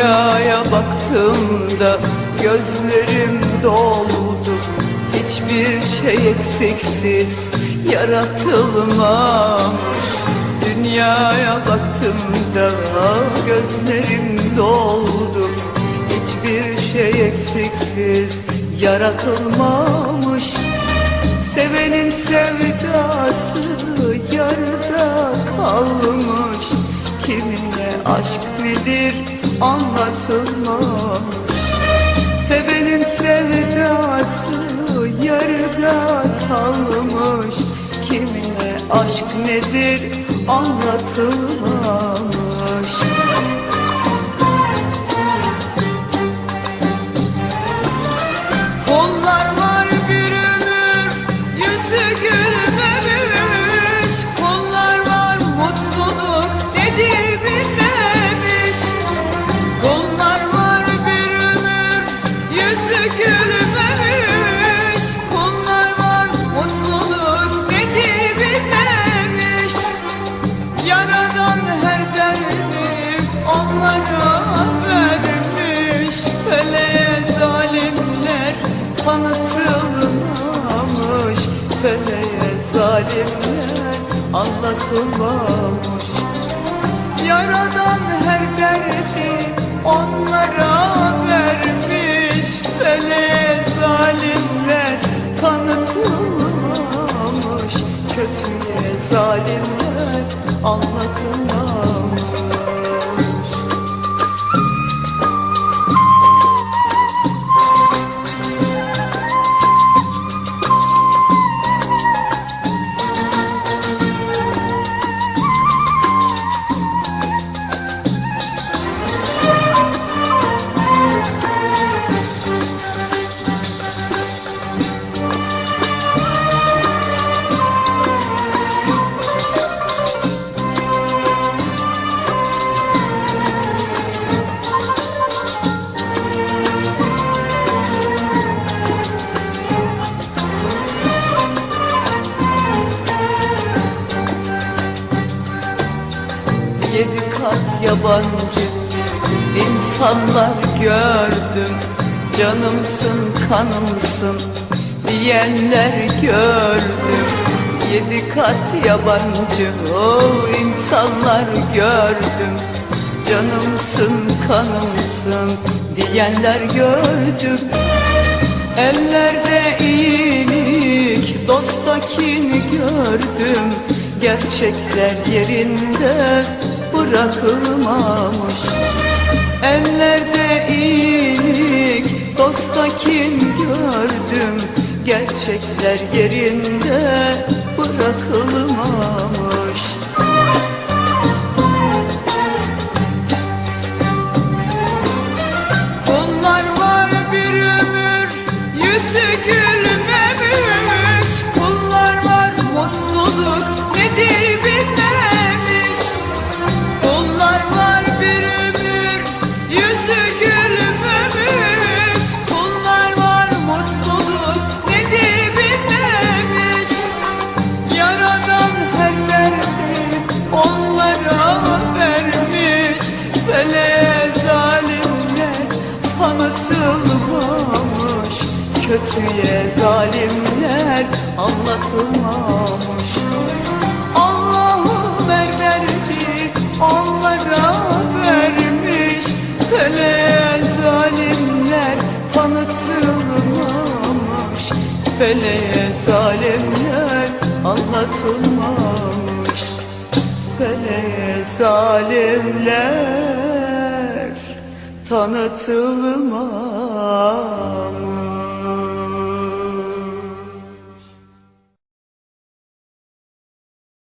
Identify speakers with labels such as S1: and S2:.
S1: Dünyaya baktığımda gözlerim doldu. Hiçbir şey eksiksiz yaratılmamış. Dünyaya baktığımda gözlerim doldu. Hiçbir şey eksiksiz yaratılmamış. Sevenin sevdası yarıda kalmış Kimine aşk nedir anlatılmamış Sevenin sevdası yarıda kalmış. Kimine aşk nedir anlatılmamış tanıtılmamış Feleğe zalimler anlatılmamış. Yaradan her derdi onlara vermiş Feleğe zalimler tanıtılmamış. Kötüye zalimler anlatılmamış Yedi kat yabancı insanlar gördüm Canımsın kanımsın diyenler gördüm Yedi kat yabancı o insanlar gördüm Canımsın kanımsın diyenler gördüm Ellerde iyilik, dosta kin gördüm. Gerçekler yerinde bırakılmamış. Ellerde iyilik, dosta kin gördüm? Gerçekler yerinde bırakılmamış Kötüye zalimler anlatılmamış. Allah'ım her derdi onlara vermiş. Feleğe zalimler tanıtılmamış. Feleğe zalimler anlatılmamış. Feleğe zalimler tanıtılmamış